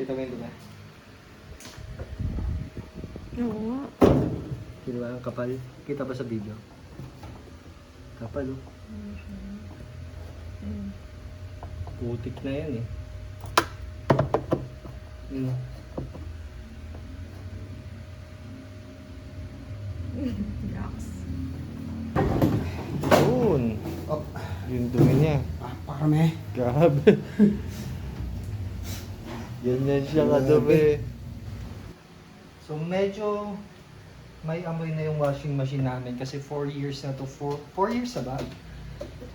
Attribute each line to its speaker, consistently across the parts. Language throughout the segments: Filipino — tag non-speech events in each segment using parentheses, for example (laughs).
Speaker 1: Kita mo yung dumi?
Speaker 2: Oo nga.
Speaker 1: Ang kapal. Kita ba sa video? Kapal oh.
Speaker 2: Mm.
Speaker 1: Putik na yan eh. Yun (laughs) oh.
Speaker 2: Yaks.
Speaker 1: Yun.
Speaker 3: Oh,
Speaker 1: Yung dumi niya.
Speaker 3: ah, parame.
Speaker 1: Grabe. (laughs) Ganyan siya kadumi. So medyo may amoy na yung washing machine namin kasi 4 years na to. 4 4 years na ba?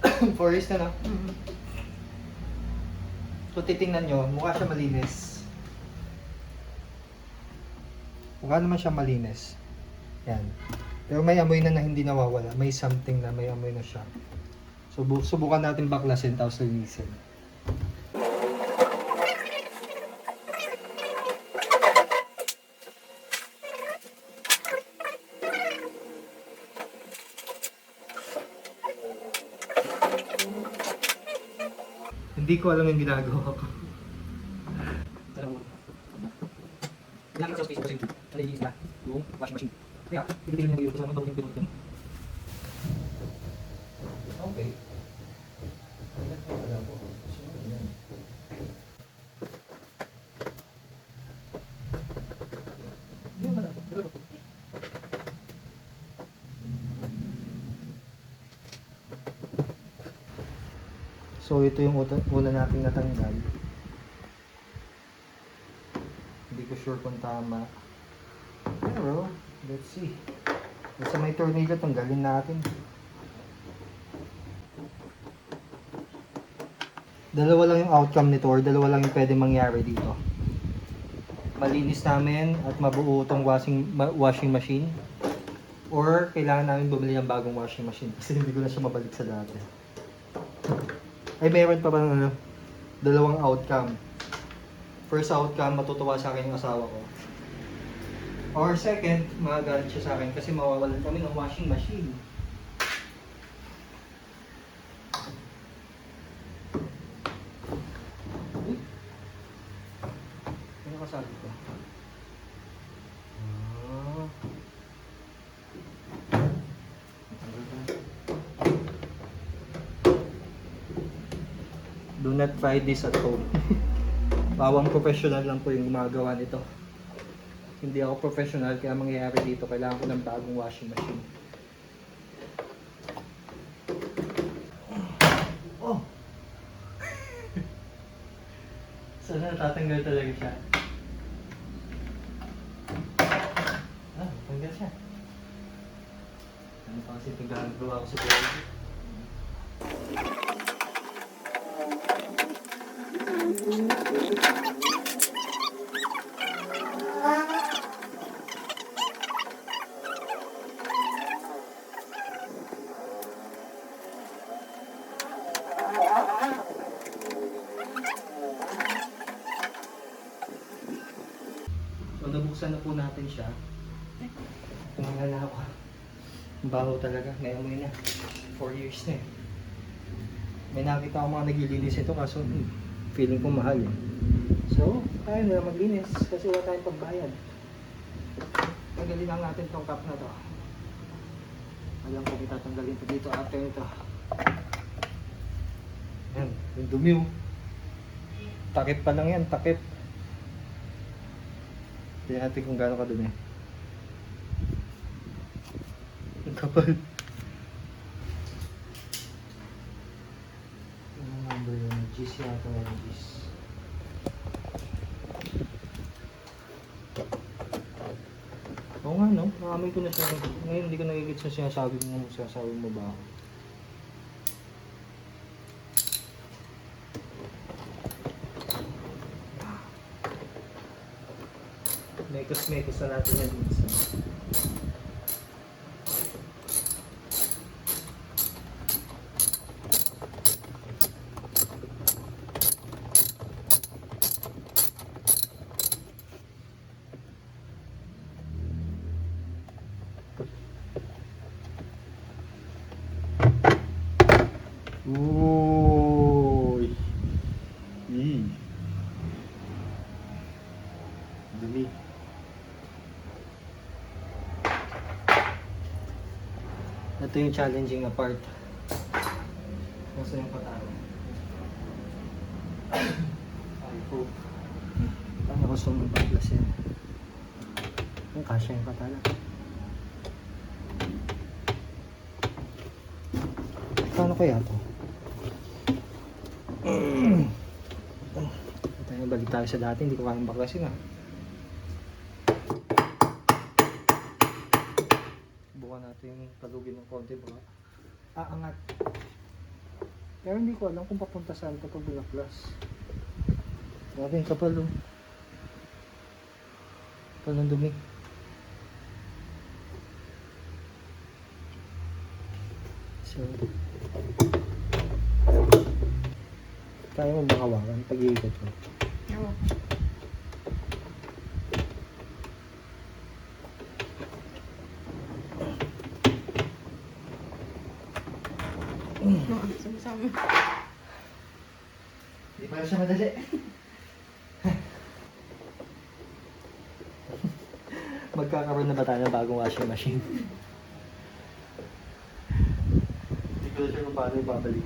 Speaker 1: (coughs) 4 years na na.
Speaker 2: Mm.
Speaker 1: So titingnan nyo, mukha siya malinis. Mukha naman siya malinis. Yan. Pero may amoy na na hindi nawawala. May something na may amoy na siya. So bu- subukan natin baklasin tapos linisin. Hindi ko alam yung ginagawa ko.
Speaker 4: Ilang ka sa space kasi nalilinis na yung washing machine. Kaya, pipiliin mo yung kasama mo yung pinutong.
Speaker 1: Okay. So ito yung una nating natanggal. Hindi ko sure kung tama. Pero, let's see. Basta may tornilyo, tanggalin natin. Dalawa lang yung outcome nito or dalawa lang yung pwede mangyari dito. Malinis namin at mabuo itong washing, washing machine. Or kailangan namin bumili ng bagong washing machine (laughs) kasi hindi ko na siya mabalik sa dati. Ay, meron pa ba ano, dalawang outcome. First outcome, matutuwa sa akin yung asawa ko. Or second, magagalit siya sa akin kasi mawawalan kami ng washing machine. Ano kasabi ko? Ah. Do not try this at home. (laughs) Bawang professional lang po yung gumagawa nito. Hindi ako professional kaya mangyayari dito kailangan ko ng bagong washing machine. Oh! (laughs) Sana natatanggal talaga siya. Ah, tanggal siya. Ano pa kasi pinagagawa ko sa buhay? So nabuksan na po natin siya. Tumanggal na ako. Baho talaga. May amoy na. 4 years na eh. May nakita ako mga naglilinis ito kaso hmm, feeling ko mahal eh. So, tayo na maglinis kasi wala tayong pagbayad. Tanggalin lang natin tong cup na to. Alam ko itatanggalin ko dito after nito. Yan, yung dumi oh. Takip pa lang yan, takip. Tingnan natin kung gaano kadumi. Ang kapal. Ano number yun? G's yata yung G's. Oo nga no, nakamoy ko na siya. Ngayon hindi ko nagigit sa sinasabi mo, sinasabi mo ba ako. Mekos-mekos na natin yan minsan. Ito yung challenging na part. Nasa yung patalo. I hope. Paano ko sumabaglas yan? Yung kasya yung patalo. Paano kaya to? Tayo balik tayo sa dati, hindi ko kayang baklasin ah. Natin palugin ng konti baka aangat. Pero hindi ko alam kung papunta saan kapag binaklas. Grabe yung kapal oh. Kapal ng dumi. So, kaya mo ba hawakan pag
Speaker 2: No, sumasama.
Speaker 1: Hindi pa siya madali. Magkakaroon na ba tayo ng bagong washing machine? Hindi ko na sure kung paano ibabalik.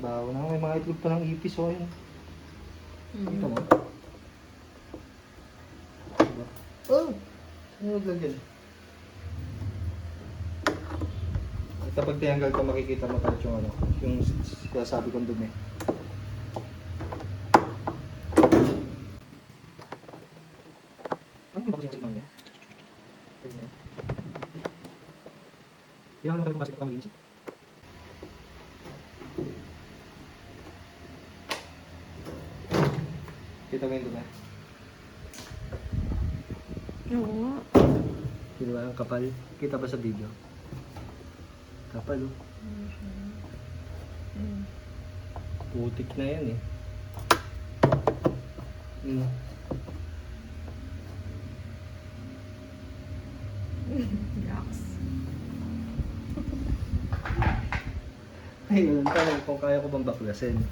Speaker 1: Bawo na, may mga itlog pa ng ipis o yun. Ito mo. Diba? Oh! Ano naglagyan? At kapag tinanggal ko, makikita mo kahit yung ano, yung sinasabi kong dumi. Ano ba kasi yung sigmang niya? Yung ano kasi kung malinis. Kita mo yung dumi?
Speaker 2: Oo nga.
Speaker 1: Di ba ang kapal? Kita ba sa video? Kapal oh.
Speaker 2: Mm.
Speaker 1: Putik na yan eh. Mm.
Speaker 2: Yaks.
Speaker 1: Ay, ganun tanong kung kaya ko bang baklasin.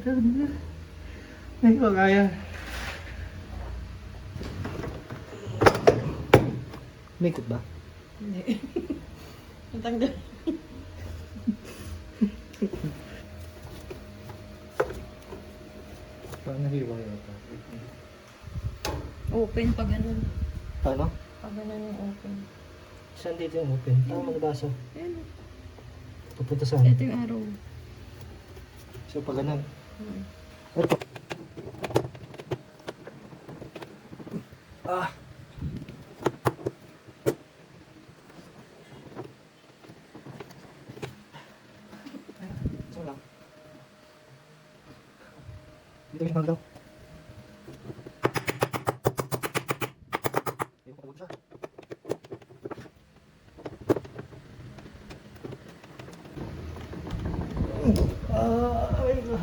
Speaker 1: Hindi ko kaya. Ikot ba?
Speaker 2: Hindi. Natanggal.
Speaker 1: Paano hiwa yun ito?
Speaker 2: Open pa ganun.
Speaker 1: Paano?
Speaker 2: Pa ganun yung open.
Speaker 1: Saan dito yung open? Paano magbasa?
Speaker 2: Ayan.
Speaker 1: Papunta saan?
Speaker 2: Ito yung arrow.
Speaker 1: So pag ganun. Ito. Ah! Saan lang? Dito yung hanggang. Ayun ko siya. Ah, ay ko.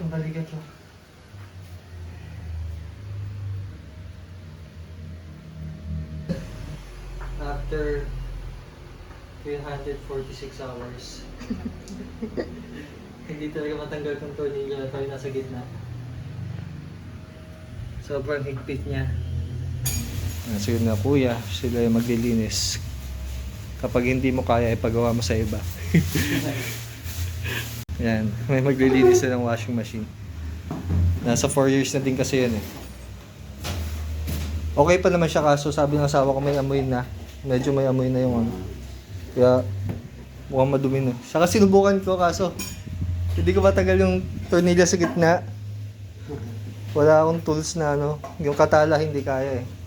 Speaker 1: Ang balikat siya. After 346 hours. (laughs) Hindi talaga matanggal kung tornilyo na tayo nasa gitna. Sobrang higpit niya. So yun na kuya, sila yung maglilinis. Kapag hindi mo kaya, ipagawa mo sa iba. (laughs) Yan, may maglilinis na ng washing machine. Nasa 4 years na din kasi yan eh. Okay pa naman siya kaso sabi ng asawa ko may amoy na. Medyo may amoy na yung ano. Kaya mukhang madumi na. Saka sinubukan ko kaso hindi ko matagal yung tornilyo sa gitna. Wala akong tools na ano. Yung katala hindi kaya eh.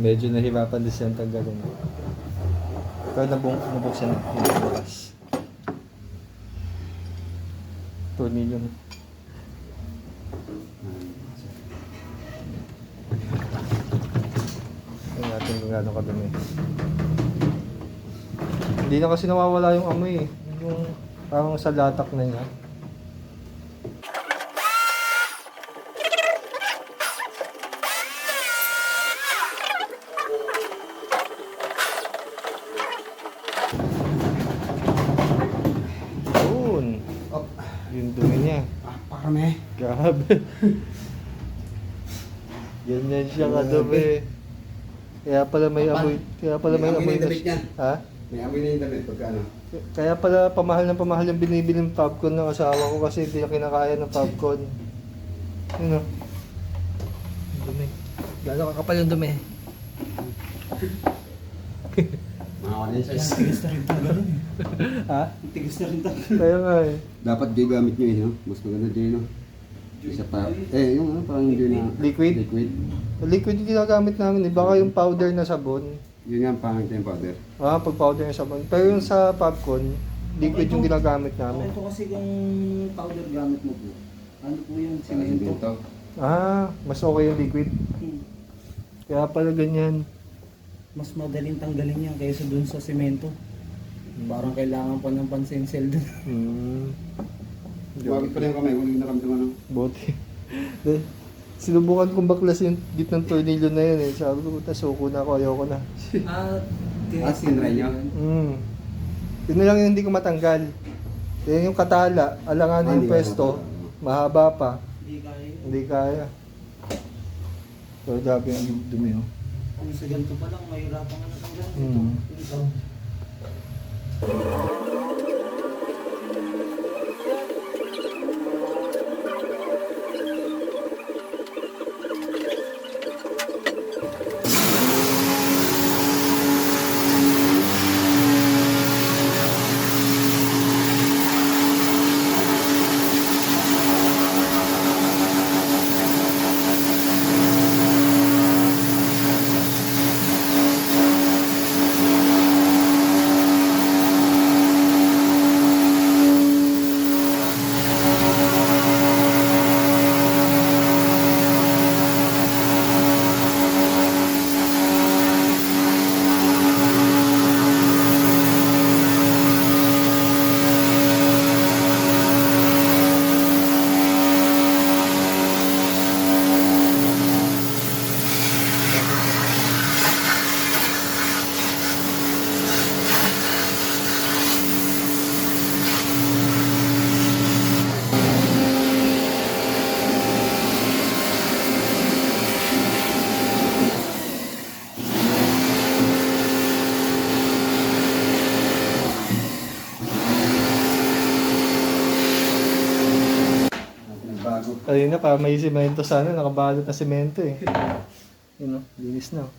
Speaker 1: Medyo nahirapan din siyang tanggalin. Pero nabung nabuksan na bukas. Tornilyo na. Tingnan natin kung gaano kadumi. Hindi na kasi nawawala yung amoy eh. Yung parang sa latak na niya. Yun.
Speaker 3: Oh,
Speaker 1: Yung dumi niya.
Speaker 3: ah, parame.
Speaker 1: Grabe. (laughs) Ganyan siya kadumi. Kaya pala may amoy, kaya pala may
Speaker 3: May amoy na niya.
Speaker 1: Ha?
Speaker 3: May amoy na yung damit pagka ano.
Speaker 1: Kaya pala pamahal na pamahal yung binibili ng popcorn ng asawa ko kasi hindi na kinakaya ng popcorn. Yun o. Ang Dumi. Gano'n kakapal yung dumi. (laughs)
Speaker 3: Makakalin siya.
Speaker 4: Tigas na rin tanggalin eh.
Speaker 1: ha?
Speaker 4: Tigas na rin tanggalin.
Speaker 1: Kaya nga eh.
Speaker 3: Dapat di gamit nyo yun, no? Mas maganda dyan, no? Isa pa. Eh, yung ano, parang hindi na...
Speaker 1: Liquid?
Speaker 3: Liquid.
Speaker 1: Liquid yung ginagamit namin eh. Baka yung powder na sabon.
Speaker 3: Yun nga ang pangit yung powder.
Speaker 1: Ah, pag powder na sabon. Pero yung sa popcorn, liquid yung ginagamit namin.
Speaker 4: Ito kasi kung powder gamit mo po. Ano po yung simento.
Speaker 1: Ah, mas okay yung liquid.
Speaker 4: Hmm.
Speaker 1: Kaya pala ganyan.
Speaker 4: Mas madaling tanggalin yan kaysa dun sa simento. Parang kailangan pa ng pansensel dun. (laughs)
Speaker 1: Hmm.
Speaker 3: Gumamit pa rin kamay, nakamdaman, no?
Speaker 1: Buti. Then, (laughs) Sinubukan kong baklas yung gitnang tornilyo na yun eh. Sabi ko, "Puta, suko na ako, ayoko na.
Speaker 4: At (laughs)
Speaker 3: Ah, tinry niyo?
Speaker 1: Hmm. Yun na lang yung hindi ko matanggal. Yan yung katala,
Speaker 3: Ah,
Speaker 1: alanganin yung pwesto,
Speaker 3: ka
Speaker 1: mahaba pa.
Speaker 4: Hindi kaya.
Speaker 1: Hindi kaya. So, grabe yung dumi oh.
Speaker 4: Kung sa ganito pa lang, mahirapan na tanggalin.
Speaker 1: Hmm.
Speaker 4: Ito.
Speaker 1: Kanina pa may semento sana, ano, nakabalot na semento eh. (laughs) Yun know, linis na. Oh.